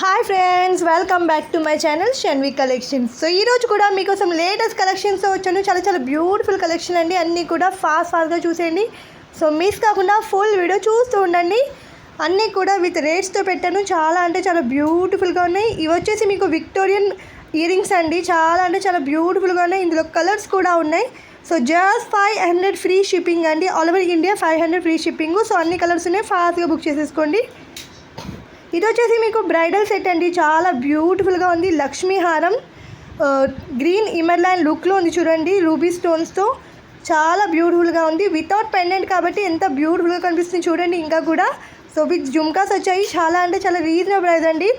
Hi friends welcome back to my channel Shanvi collections so ఈరోజు కూడా మీకోసం latest collections వచ్చాను. చాలా చాలా బ్యూటిఫుల్ కలెక్షన్ అండి. అన్నీ కూడా ఫాస్ట్ ఫాస్ట్గా చూసేయండి. సో మిస్ కాకుండా ఫుల్ వీడియో చూస్తూ ఉండండి. అన్నీ కూడా విత్ రేట్స్తో పెట్టాను. చాలా అంటే చాలా బ్యూటిఫుల్గా ఉన్నాయి. ఇవి వచ్చేసి మీకు విక్టోరియన్ ఇయరింగ్స్ అండి. చాలా అంటే చాలా బ్యూటిఫుల్గా ఉన్నాయి. ఇందులో కలర్స్ కూడా ఉన్నాయి. So just five hundred free shipping అండి. All over India five hundred free shipping so అన్ని కలర్స్ ఉన్నాయి. ఫాస్ట్గా బుక్ చేసేసుకోండి. ఇది వచ్చేసి మీకు బ్రైడల్ సెట్ అండి. చాలా బ్యూటిఫుల్గా ఉంది. లక్ష్మీ హారం. గ్రీన్ ఇమర్లైన్ లుక్లో ఉంది చూడండి. రూబీ స్టోన్స్తో చాలా బ్యూటిఫుల్గా ఉంది. వితౌట్ పెండెంట్ కాబట్టి ఎంత బ్యూటిఫుల్గా కనిపిస్తుంది చూడండి ఇంకా కూడా. సో విత్ జుమ్కాస్ వచ్చాయి. చాలా అంటే చాలా రీజనబుల్ ప్రైస్ అండి.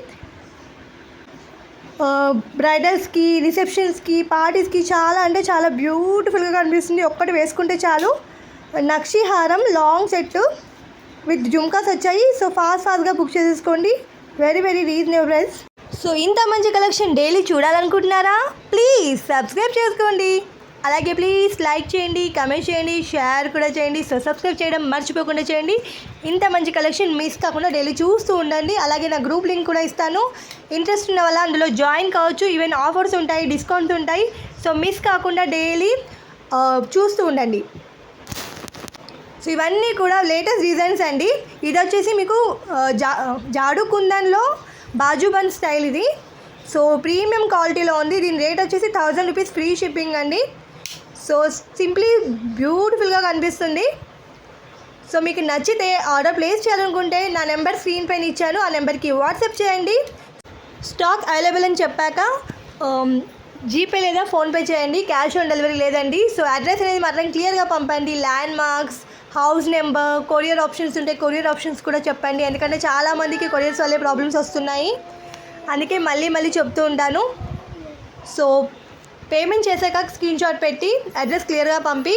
బ్రైడల్స్కి రిసెప్షన్స్కి పార్టీస్కి చాలా అంటే చాలా బ్యూటిఫుల్గా కనిపిస్తుంది. ఒక్కటి వేసుకుంటే చాలు. నక్షిహారం లాంగ్ సెట్. విత్ జుమ్కాస్ వచ్చాయి సో ఫాస్ట్ ఫాస్ట్గా బుక్ చేసేసుకోండి. Very very reasonable price so ఇంత మంచి కలెక్షన్ డైలీ చూడాలనుకుంటున్నారా? ప్లీజ్ సబ్స్క్రైబ్ చేసుకోండి. అలాగే ప్లీజ్ లైక్ చేయండి కమెంట్ చేయండి షేర్ కూడా చేయండి. సో సబ్స్క్రైబ్ చేయడం మర్చిపోకుండా చేయండి. ఇంత మంచి కలెక్షన్ మిస్ కాకుండా డైలీ చూస్తూ ఉండండి. అలాగే నా గ్రూప్ లింక్ కూడా ఇస్తాను. ఇంట్రెస్ట్ ఉన్న వల్ల అందులో జాయిన్ కావచ్చు. ఈవెన్ ఆఫర్స్ ఉంటాయి డిస్కౌంట్స్ ఉంటాయి. సో మిస్ కాకుండా డైలీ uh, చూస్తూ ఉండండి. సో ఇవన్నీ కూడా లేటెస్ట్ డిజైన్స్ అండి. ఇది వచ్చేసి మీకు జా జాడు కుందన్లో బాజుబన్ స్టైల్ ఇది. సో ప్రీమియం క్వాలిటీలో ఉంది. దీని రేట్ వచ్చేసి థౌజండ్ రూపీస్ ఫ్రీ షిప్పింగ్ అండి. సో సింప్లీ బ్యూటిఫుల్గా కనిపిస్తుంది. సో మీకు నచ్చితే ఆర్డర్ ప్లేస్ చేయాలనుకుంటే నా నెంబర్ స్క్రీన్ పైన ఇచ్చాను. ఆ నెంబర్కి వాట్సాప్ చేయండి. స్టాక్ అవైలబుల్ అని చెప్పాక జీపే లేదా ఫోన్పే చేయండి. క్యాష్ ఆన్ డెలివరీ లేదండి. సో అడ్రస్ అనేది మాత్రం క్లియర్గా పంపండి. Landmarks house number courier options ఉంటే కొరియర్ ఆప్షన్స్ కూడా చెప్పండి. ఎందుకంటే చాలామందికి కొరియర్స్ వల్లే ప్రాబ్లమ్స్ వస్తున్నాయి. అందుకే మళ్ళీ మళ్ళీ చెప్తూ ఉంటాను. సో పేమెంట్ చేశాక స్క్రీన్ షాట్ పెట్టి అడ్రస్ క్లియర్గా పంపి.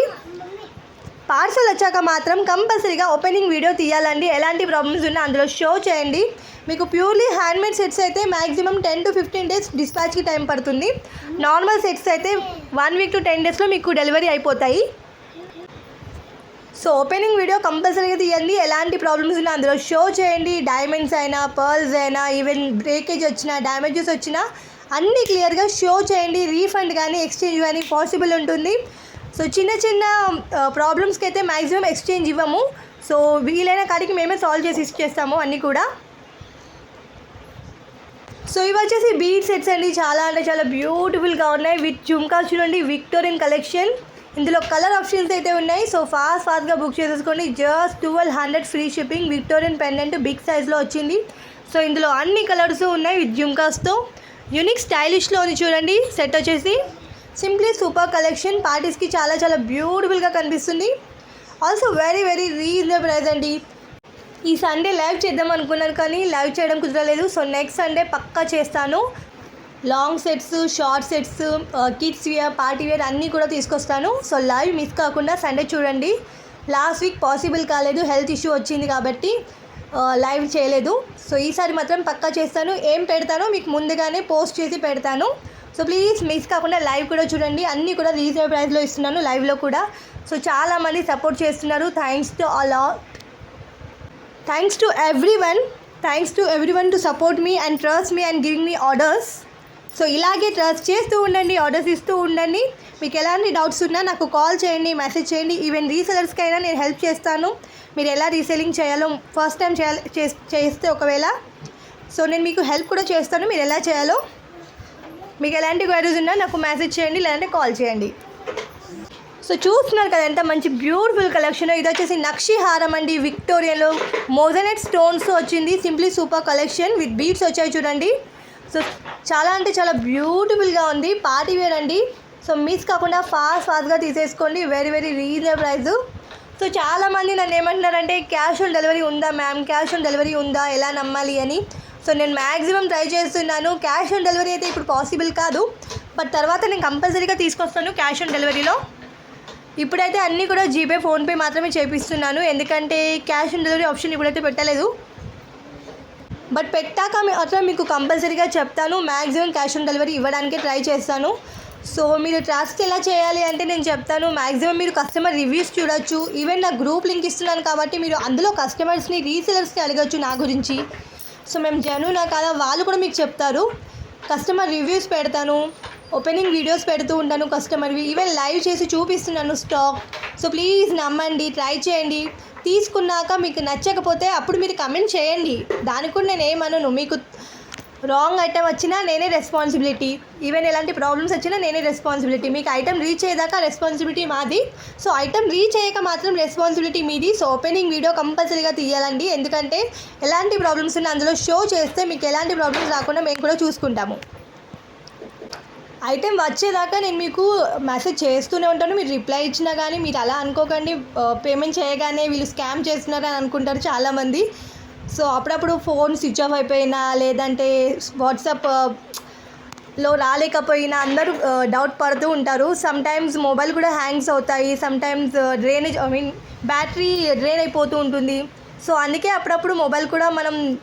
పార్సల్ వచ్చాక మాత్రం కంపల్సరీగా ఓపెనింగ్ వీడియో తీయాలండి. ఎలాంటి ప్రాబ్లమ్స్ ఉన్నా అందులో షో చేయండి. మీకు ప్యూర్లీ హ్యాండ్మేడ్ సెట్స్ అయితే maximum ten to fifteen days డిస్పాచ్కి time పడుతుంది. నార్మల్ సెట్స్ అయితే వన్ వీక్ టు టెన్ డేస్లో మీకు డెలివరీ అయిపోతాయి. సో ఓపెనింగ్ వీడియో కంపల్సరీగా తీయండి. ఎలాంటి ప్రాబ్లమ్స్ ఉన్నా అందులో షో చేయండి. డైమండ్స్ అయినా పర్ల్స్ అయినా ఈవెన్ బ్రేకేజ్ వచ్చినా డ్యామేజెస్ వచ్చినా అన్నీ క్లియర్గా షో చేయండి. రీఫండ్ కానీ ఎక్స్చేంజ్ కానీ పాసిబుల్ ఉంటుంది. సో చిన్న చిన్న ప్రాబ్లమ్స్కి అయితే మ్యాక్సిమం ఎక్స్చేంజ్ ఇవ్వము. సో వీలైన కాడికి మేమే సాల్వ్ చేసి ఇచ్చేస్తాము అన్నీ కూడా. సో ఇవి వచ్చేసి బీట్ సెట్స్ అండి. చాలా అంటే చాలా బ్యూటిఫుల్గా ఉన్నాయి. విత్ జుమ్కా చూడండి. విక్టోరియన్ కలెక్షన్ ఇందులో కలర్ ఆప్షన్స్ అయితే ఉన్నాయి. సో ఫాస్ట్ ఫాస్ట్గా బుక్ చేసేసుకోండి. Just twelve hundred free shipping Victorian pendant big సైజ్లో వచ్చింది. సో ఇందులో అన్ని కలర్స్ ఉన్నాయి విత్ జుమ్కాస్తో. యూనిక్ స్టైలిష్లో ఉంది చూడండి. సెట్ వచ్చేసి సింప్లీ సూపర్ కలెక్షన్ పార్టీస్కి చాలా చాలా బ్యూటిఫుల్గా కనిపిస్తుంది. Also very very reasonable price అండి. ఈ సండే లైవ్ చేద్దాం అనుకున్నాను కానీ లైవ్ చేయడం కుదరలేదు. సో నెక్స్ట్ సండే పక్కా చేస్తాను. Long sets short sets kids wear party wear అన్నీ కూడా తీసుకొస్తాను. సో లైవ్ మిస్ కాకుండా సండే చూడండి. లాస్ట్ వీక్ పాసిబుల్ కాలేదు హెల్త్ ఇష్యూ వచ్చింది కాబట్టి లైవ్ చేయలేదు. సో ఈసారి మాత్రం పక్కా చేస్తాను. ఏం పెడతానో మీకు ముందుగానే పోస్ట్ చేసి పెడతాను. సో ప్లీజ్ మిస్ కాకుండా లైవ్ కూడా చూడండి. అన్నీ కూడా రీజనబుల్ ప్రైస్లో ఇస్తున్నాను లైవ్లో కూడా. సో చాలామంది సపోర్ట్ చేస్తున్నారు. Thanks to all thanks to everyone thanks to everyone to support me and trust me and giving me orders. So ఇలాగే ట్రస్ట్ చేస్తూ ఉండండి ఆర్డర్స్ ఇస్తూ ఉండండి. మీకు ఎలాంటి డౌట్స్ ఉన్నా నాకు కాల్ చేయండి మెసేజ్ చేయండి. ఈవెన్ రీసెలర్స్కి అయినా నేను హెల్ప్ చేస్తాను. మీరు ఎలా రీసెలింగ్ చేయాలో ఫస్ట్ టైం చేయాలి చేస్తే ఒకవేళ. సో నేను మీకు హెల్ప్ కూడా చేస్తాను. మీరు ఎలా చేయాలో. మీకు ఎలాంటి క్వైరీస్ ఉన్నా నాకు మెసేజ్ చేయండి లేదంటే కాల్ చేయండి. సో చూస్తున్నారు కదా ఎంత మంచి బ్యూటిఫుల్ కలెక్షన్. ఇది వచ్చేసి నక్షి హారం అండి. విక్టోరియాలో మోజనెట్ స్టోన్స్ వచ్చింది. Simply super collection with beads వచ్చాయి చూడండి. సో చాలా అంటే చాలా బ్యూటిఫుల్గా ఉంది. పార్టీ వేర్ అండి. సో మిస్ కాకుండా ఫాస్ట్ ఫాస్ట్గా తీసేసుకోండి. Very very reasonable price so చాలామంది నన్ను ఏమంటున్నారంటే క్యాష్ ఆన్ డెలివరీ ఉందా మ్యామ్ క్యాష్ ఆన్ డెలివరీ ఉందా? ఎలా నమ్మాలి? అని. సో నేను మ్యాక్సిమం ట్రై చేస్తున్నాను. క్యాష్ ఆన్ డెలివరీ అయితే ఇప్పుడు పాసిబుల్ కాదు. బట్ తర్వాత నేను కంపల్సరీగా తీసుకొస్తాను క్యాష్ ఆన్ డెలివరీలో ఇప్పుడైతే అన్నీ కూడా జీపే ఫోన్పే మాత్రమే చేపిస్తున్నాను. ఎందుకంటే క్యాష్ ఆన్ డెలివరీ ఆప్షన్ ఇప్పుడైతే పెట్టలేదు. బట్ పెట్టాక అట్లా మీకు కంపల్సరీగా చెప్తాను. మ్యాక్సిమం క్యాష్ ఆన్ డెలివరీ ఇవ్వడానికి ట్రై చేస్తాను. సో మీరు ట్రస్ట్ ఎలా చేయాలి అంటే నేను చెప్తాను. మ్యాక్సిమం మీరు కస్టమర్ రివ్యూస్ చూడొచ్చు. ఈవెన్ నా గ్రూప్ లింక్ ఇస్తున్నాను కాబట్టి మీరు అందులో కస్టమర్స్ని రీసెలర్స్ని అడగచ్చు నా గురించి. సో మేము జనునా కాదా వాళ్ళు కూడా మీకు చెప్తారు. కస్టమర్ రివ్యూస్ పెడతాను. ఓపెనింగ్ వీడియోస్ పెడుతూ ఉంటాను కస్టమర్వి. ఈవెన్ లైవ్ చేసి చూపిస్తున్నాను స్టాక్. సో ప్లీజ్ నమ్మండి ట్రై చేయండి. తీసుకున్నాక మీకు నచ్చకపోతే అప్పుడు మీరు కమెంట్ చేయండి. దానికి కూడా నేను ఏమనను మీకు రాంగ్ ఐటమ్ వచ్చినా నేనే రెస్పాన్సిబిలిటీ ఈవెన్ ఎలాంటి ప్రాబ్లమ్స్ వచ్చినా నేనే రెస్పాన్సిబిలిటీ మీకు ఐటెం రీచ్ అయ్యేదాకా రెస్పాన్సిబిలిటీ మాది. సో ఐటెం రీచ్ అయ్యాక మాత్రం రెస్పాన్సిబిలిటీ మీది. సో ఓపెనింగ్ వీడియో కంపల్సరీగా తీయాలండి. ఎందుకంటే ఎలాంటి ప్రాబ్లమ్స్ ఉన్నా అందులో షో చేస్తే మీకు ఎలాంటి ప్రాబ్లమ్స్ రాకుండా మేము కూడా చూసుకుంటాము. ఐటెం వచ్చేదాకా నేను మీకు మెసేజ్ చేస్తూనే ఉంటాను. మీరు రిప్లై ఇచ్చినా కానీ మీరు అలా అనుకోకండి. పేమెంట్ చేయగానే వీళ్ళు స్కామ్ చేస్తున్నారు అని అనుకుంటారు చాలామంది. సో అప్పుడప్పుడు ఫోన్ స్విచ్ ఆఫ్ అయిపోయినా లేదంటే వాట్సాప్లో రాలేకపోయినా అందరూ డౌట్ పడుతూ ఉంటారు. సమ్ టైమ్స్ మొబైల్ కూడా హ్యాంగ్స్ అవుతాయి. Sometimes drainage I mean battery drain అయిపోతూ ఉంటుంది. సో అందుకే అప్పుడప్పుడు మొబైల్ కూడా మనం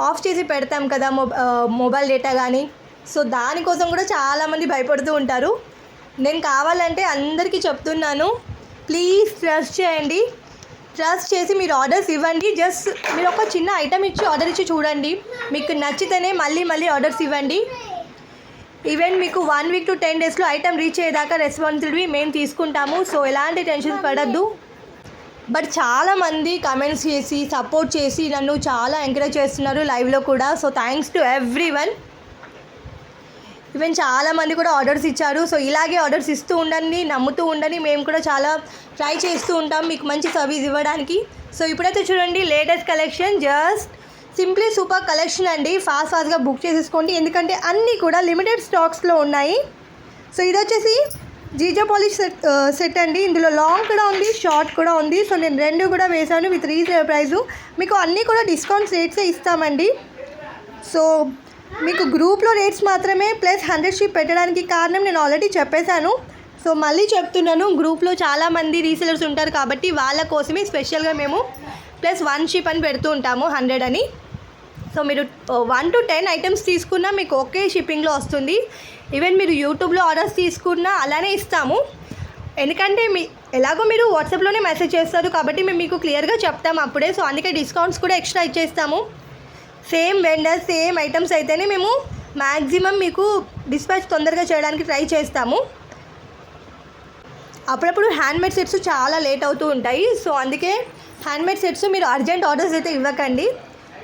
ఆఫ్ చేసి పెడతాం కదా మొబ- మొబైల్ డేటా కానీ సో దానికోసం కూడా చాలామంది భయపడుతూ ఉంటారు. నేను కావాలంటే అందరికీ చెప్తున్నాను. ప్లీజ్ ట్రస్ట్ చేయండి. ట్రస్ట్ చేసి మీరు ఆర్డర్స్ ఇవ్వండి. జస్ట్ మీరు ఒక చిన్న ఐటమ్ ఇచ్చి ఆర్డర్ ఇచ్చి చూడండి. మీకు నచ్చితేనే మళ్ళీ మళ్ళీ ఆర్డర్స్ ఇవ్వండి. ఈవెన్ మీకు వన్ వీక్ టు టెన్ డేస్లో ఐటమ్ రీచ్ అయ్యేదాకా రెస్పాన్సిబిలిటీ మేము తీసుకుంటాము. సో ఎలాంటి టెన్షన్ పడద్దు. బట్ చాలామంది కమెంట్స్ చేసి సపోర్ట్ చేసి నన్ను చాలా ఎంకరేజ్ చేస్తున్నారు లైవ్లో కూడా. So thanks to everyone even చాలామంది కూడా ఆర్డర్స్ ఇచ్చారు. సో ఇలాగే ఆర్డర్స్ ఇస్తూ ఉండండి నమ్ముతూ ఉండండి. మేము కూడా చాలా ట్రై చేస్తూ ఉంటాం మీకు మంచి సర్వీస్ ఇవ్వడానికి. సో ఇప్పుడైతే చూడండి latest collection just simply super collection అండి. ఫాస్ట్ ఫాస్ట్గా బుక్ చేసేసుకోండి. ఎందుకంటే అన్నీ కూడా లిమిటెడ్ స్టాక్స్లో ఉన్నాయి. సో ఇది వచ్చేసి జీజా పాలిష్ సెట్ సెట్ అండి. ఇందులో లాంగ్ కూడా ఉంది షార్ట్ కూడా ఉంది. సో నేను రెండు కూడా వేశాను విత్ రీజనబుల్ ప్రైజు మీకు అన్నీ కూడా డిస్కౌంట్ రేట్సే ఇస్తామండి. సో మీకు గ్రూప్లో రేట్స్ మాత్రమే ప్లస్ హండ్రెడ్ షీప్ పెట్టడానికి కారణం నేను ఆల్రెడీ చెప్పేశాను. సో మళ్ళీ చెప్తున్నాను గ్రూప్లో చాలామంది రీసెలర్స్ ఉంటారు కాబట్టి వాళ్ళ కోసమే స్పెషల్గా మేము ప్లస్ వన్ షిప్ అని పెడుతూ ఉంటాము హండ్రెడ్ అని. సో మీరు వన్ టు టెన్ ఐటమ్స్ తీసుకున్నా మీకు ఒకే షిప్పింగ్లో వస్తుంది. ఈవెన్ మీరు యూట్యూబ్లో ఆర్డర్స్ తీసుకున్నా అలానే ఇస్తాము. ఎందుకంటే మీ ఎలాగో మీరు వాట్సాప్లోనే మెసేజ్ చేస్తారు కాబట్టి మేము మీకు క్లియర్గా చెప్తాము అప్పుడే. సో అందుకే డిస్కౌంట్స్ కూడా ఎక్స్ట్రా ఇచ్చేస్తాము. సేమ్ వెండర్ సేమ్ ఐటమ్స్ అయితేనే మేము మ్యాక్సిమం మీకు డిస్పాచ్ తొందరగా చేయడానికి ట్రై చేస్తాము. అప్పుడప్పుడు హ్యాండ్మేడ్ సెట్స్ చాలా లేట్ అవుతూ ఉంటాయి. సో అందుకే హ్యాండ్మేడ్ సెట్స్ మీరు అర్జెంట్ ఆర్డర్స్ అయితే ఇవ్వకండి.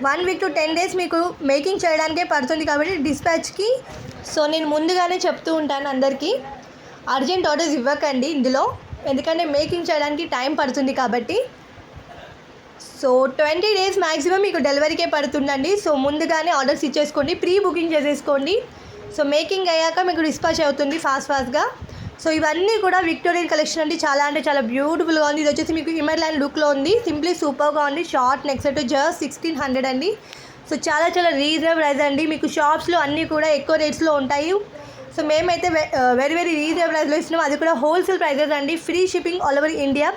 One week to ten days మీకు మేకింగ్ చేయడానికే పడుతుంది కాబట్టి డిస్పాచ్కి. సో నేను ముందుగానే చెప్తూ ఉంటాను అందరికీ. అర్జెంట్ ఆర్డర్స్ ఇవ్వకండి ఇందులో. ఎందుకంటే మేకింగ్ చేయడానికి టైం పడుతుంది కాబట్టి. సో ట్వంటీ డేస్ మ్యాక్సిమం మీకు డెలివరీకే పడుతుందండి. సో ముందుగానే ఆర్డర్స్ ఇచ్చేసుకోండి ప్రీ బుకింగ్ చేసేసుకోండి. సో మేకింగ్ అయ్యాక మీకు డిస్పాచ్ అవుతుంది ఫాస్ట్ ఫాస్ట్గా. సో ఇవన్నీ కూడా విక్టోరియన్ కలెక్షన్ అండి. చాలా అంటే చాలా బ్యూటిఫుల్గా ఉంది. ఇది వచ్చేసి మీకు హిమర్లాండ్ లుక్లో ఉంది. సింప్లీ సూపర్గా ఉంది. Short neck set just sixteen hundred అండి. సో చాలా చాలా రీజనబుల్ ప్రైస్ అండి. మీకు షాప్స్లో అన్నీ కూడా ఎక్కువ రేట్స్లో ఉంటాయి. సో మేమైతే వెరీ వెరీ రీజనబుల్ ప్రైస్లో ఇస్తున్నాం. అది కూడా హోల్సేల్ ప్రైజెస్ అండి. Free shipping all over India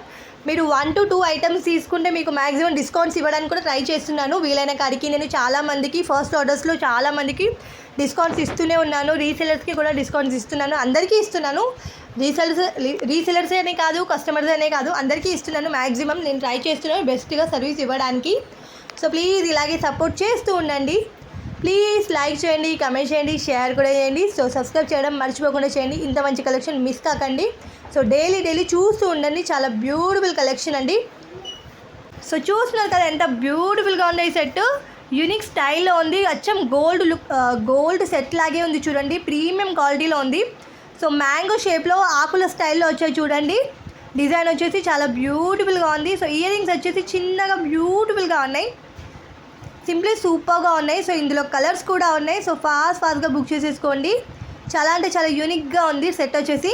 మీరు వన్ టు టూ ఐటమ్స్ తీసుకుంటే మీకు మ్యాక్సిమం డిస్కౌంట్స్ ఇవ్వడానికి కూడా ట్రై చేస్తున్నాను. వీలైన కాడికి నేను చాలామందికి ఫస్ట్ ఆర్డర్స్లో చాలామందికి డిస్కౌంట్స్ ఇస్తూనే ఉన్నాను. రీసెలర్స్కి కూడా డిస్కౌంట్స్ ఇస్తున్నాను. అందరికీ ఇస్తున్నాను. రీసెలర్స్ రీసెలర్స్ అనే కాదు కస్టమర్స్ అనే కాదు అందరికీ ఇస్తున్నాను. మ్యాక్సిమం నేను ట్రై చేస్తున్నాను. బెస్ట్గా సర్వీస్ ఇవ్వడానికి. సో ప్లీజ్ ఇలాగే సపోర్ట్ చేస్తూ ఉండండి. ప్లీజ్ లైక్ చేయండి కమెంట్ చేయండి షేర్ కూడా చేయండి. సో సబ్స్క్రైబ్ చేయడం మర్చిపోకుండా చేయండి. ఇంత మంచి కలెక్షన్ మిస్ కాకండి. సో డైలీ డైలీ చూస్తూ ఉండండి. చాలా బ్యూటిఫుల్ కలెక్షన్ అండి. సో చూస్తున్నారు కదా ఎంత బ్యూటిఫుల్గా ఉంది ఈ సెట్. యూనిక్ స్టైల్లో ఉంది. అచ్చం గోల్డ్ లుక్ గోల్డ్ సెట్ లాగే ఉంది చూడండి. ప్రీమియం క్వాలిటీలో ఉంది. సో మ్యాంగో షేప్లో ఆకుల స్టైల్లో వచ్చాయి చూడండి. డిజైన్ వచ్చేసి చాలా బ్యూటిఫుల్గా ఉంది. సో ఇయర్ రింగ్స్ వచ్చేసి చిన్నగా బ్యూటిఫుల్గా ఉన్నాయి. సింప్లీ సూపర్గా ఉన్నాయి. సో ఇందులో కలర్స్ కూడా ఉన్నాయి. సో ఫాస్ట్ ఫాస్ట్గా బుక్ చేసేసుకోండి. చాలా అంటే చాలా యూనిక్గా ఉంది సెట్ వచ్చేసి.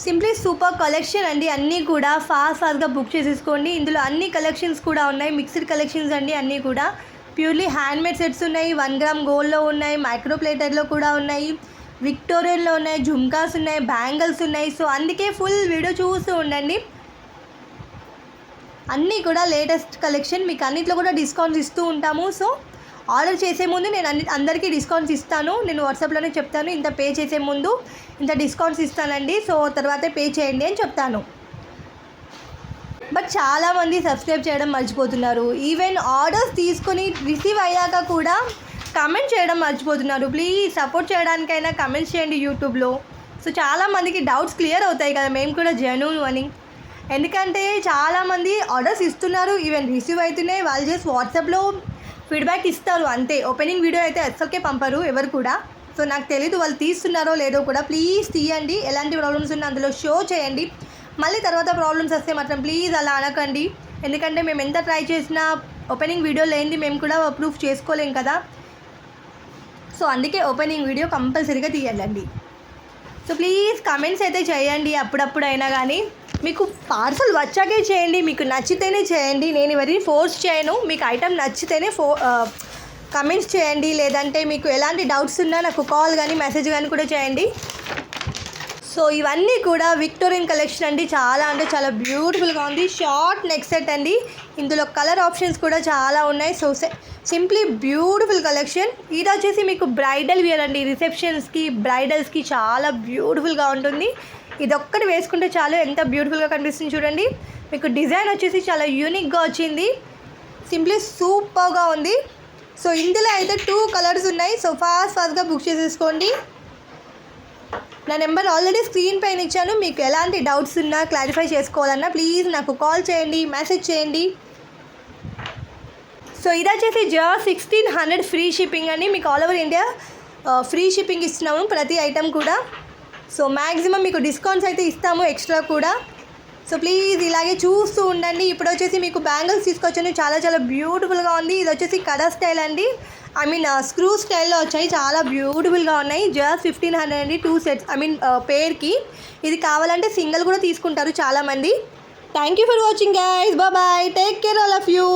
సింప్లీ సూపర్ కలెక్షన్ అండి. అన్నీ కూడా ఫాస్ట్ ఫాస్ట్గా బుక్ చేసేసుకోండి. ఇందులో అన్ని కలెక్షన్స్ కూడా ఉన్నాయి. మిక్స్డ్ కలెక్షన్స్ అండి అన్నీ కూడా. ప్యూర్లీ హ్యాండ్మేడ్ సెట్స్ ఉన్నాయి. వన్ గ్రామ్ గోల్డ్లో ఉన్నాయి. మైక్రో ప్లేటర్లో కూడా ఉన్నాయి. విక్టోరియన్లో ఉన్నాయి. జుమ్కాస్ ఉన్నాయి. బ్యాంగిల్స్ ఉన్నాయి. సో అందుకే ఫుల్ వీడియో చూస్తూ ఉండండి. అన్నీ కూడా లేటెస్ట్ కలెక్షన్ మీకు అన్నిట్లో కూడా డిస్కౌంట్స్ ఇస్తూ ఉంటాము. సో ఆర్డర్ చేసే ముందు నేను అన్ని అందరికీ డిస్కౌంట్స్ ఇస్తాను. నేను వాట్సాప్లోనే చెప్తాను. ఇంత పే చేసే ముందు ఇంత డిస్కౌంట్స్ ఇస్తానండి. సో తర్వాతే పే చేయండి అని చెప్తాను. బట్ చాలామంది సబ్స్క్రైబ్ చేయడం మర్చిపోతున్నారు. ఈవెన్ ఆర్డర్స్ తీసుకొని రిసీవ్ అయ్యాక కూడా కమెంట్ చేయడం మర్చిపోతున్నారు. ప్లీజ్ సపోర్ట్ చేయడానికైనా కమెంట్స్ చేయండి యూట్యూబ్లో సో చాలామందికి డౌట్స్ క్లియర్ అవుతాయి కదా. మేము కూడా జెన్యూన్ అని. ఎందుకంటే చాలామంది ఆర్డర్స్ ఇస్తున్నారు. ఈవెన్ రిసీవ్ అవుతున్నాయి వాళ్ళు చేసి వాట్సాప్లో ఫీడ్బ్యాక్ ఇస్తారు అంతే. ఓపెనింగ్ వీడియో అయితే అస్సలకే పంపరు ఎవరు కూడా. సో నాకు తెలీదు వాళ్ళు తీస్తున్నారో లేదో కూడా ప్లీజ్ తీయండి. ఎలాంటి ప్రాబ్లమ్స్ ఉన్నా అందులో షో చేయండి. మళ్ళీ తర్వాత ప్రాబ్లమ్స్ వస్తే మాత్రం ప్లీజ్ అలా అనకండి. ఎందుకంటే మేము ఎంత ట్రై చేసినా ఓపెనింగ్ వీడియో లేనిది మేము కూడా ప్రూఫ్ చేసుకోలేం కదా. సో అందుకే ఓపెనింగ్ వీడియో కంపల్సరీగా తీయాలండి సో ప్లీజ్ కమెంట్స్ అయితే చేయండి అప్పుడప్పుడు అయినా కానీ మీకు పార్సల్ వచ్చాకే చేయండి మీకు నచ్చితేనే చేయండి. నేను ఎవరిని ఫోర్స్ చేయను. మీకు ఐటమ్ నచ్చితేనే ఫో కమెంట్స్ చేయండి. లేదంటే మీకు ఎలాంటి డౌట్స్ ఉన్నా నాకు కాల్ కానీ మెసేజ్ కానీ కూడా చేయండి. సో ఇవన్నీ కూడా విక్టోరియన్ కలెక్షన్ అండి. చాలా అంటే చాలా బ్యూటిఫుల్గా ఉంది. షార్ట్ నెక్ సెట్ అండి. ఇందులో కలర్ ఆప్షన్స్ కూడా చాలా ఉన్నాయి. సో సింప్లీ బ్యూటిఫుల్ కలెక్షన్ ఇది వచ్చేసి మీకు బ్రైడల్ వేర్ అండి. రిసెప్షన్స్కి బ్రైడల్స్కి చాలా బ్యూటిఫుల్గా ఉంటుంది. ఇది ఒక్కటి వేసుకుంటే చాలు. ఎంత బ్యూటిఫుల్గా కనిపిస్తుంది చూడండి. మీకు డిజైన్ వచ్చేసి చాలా యూనిక్గా వచ్చింది. సింప్లీ సూపర్గా ఉంది. సో ఇందులో అయితే టూ కలర్స్ ఉన్నాయి. సో ఫాస్ట్ ఫాస్ట్గా బుక్ చేసేసుకోండి. నా నెంబర్ ఆల్రెడీ స్క్రీన్ పైన ఇచ్చాను. మీకు ఎలాంటి డౌట్స్ ఉన్నా క్లారిఫై చేసుకోవాలన్నా ప్లీజ్ నాకు కాల్ చేయండి మెసేజ్ చేయండి. సో ఇది వచ్చేసి జా సిక్స్టీన్ హండ్రెడ్ ఫ్రీ షిప్పింగ్ అని మీకు all over India free shipping ఇస్తున్నాము ప్రతి ఐటెం కూడా. సో మ్యాక్సిమం మీకు డిస్కౌంట్స్ అయితే ఇస్తాము ఎక్స్ట్రా కూడా. సో ప్లీజ్ ఇలాగే చూస్తూ ఉండండి. ఇప్పుడు వచ్చేసి మీకు బ్యాంగిల్స్ తీసుకొచ్చాను. చాలా చాలా బ్యూటిఫుల్గా ఉంది. ఇది వచ్చేసి కడా స్టైల్ అండి. ఐ మీన్ స్క్రూ స్టైల్లో వచ్చాయి. చాలా బ్యూటిఫుల్గా ఉన్నాయి. జస్ట్ ఫిఫ్టీన్ హండ్రెడ్ అండి. టూ సెట్స్ ఐ మీన్ పేర్కి ఇది కావాలంటే సింగిల్ కూడా తీసుకుంటారు చాలామంది. Thank you for watching guys bye take care all of you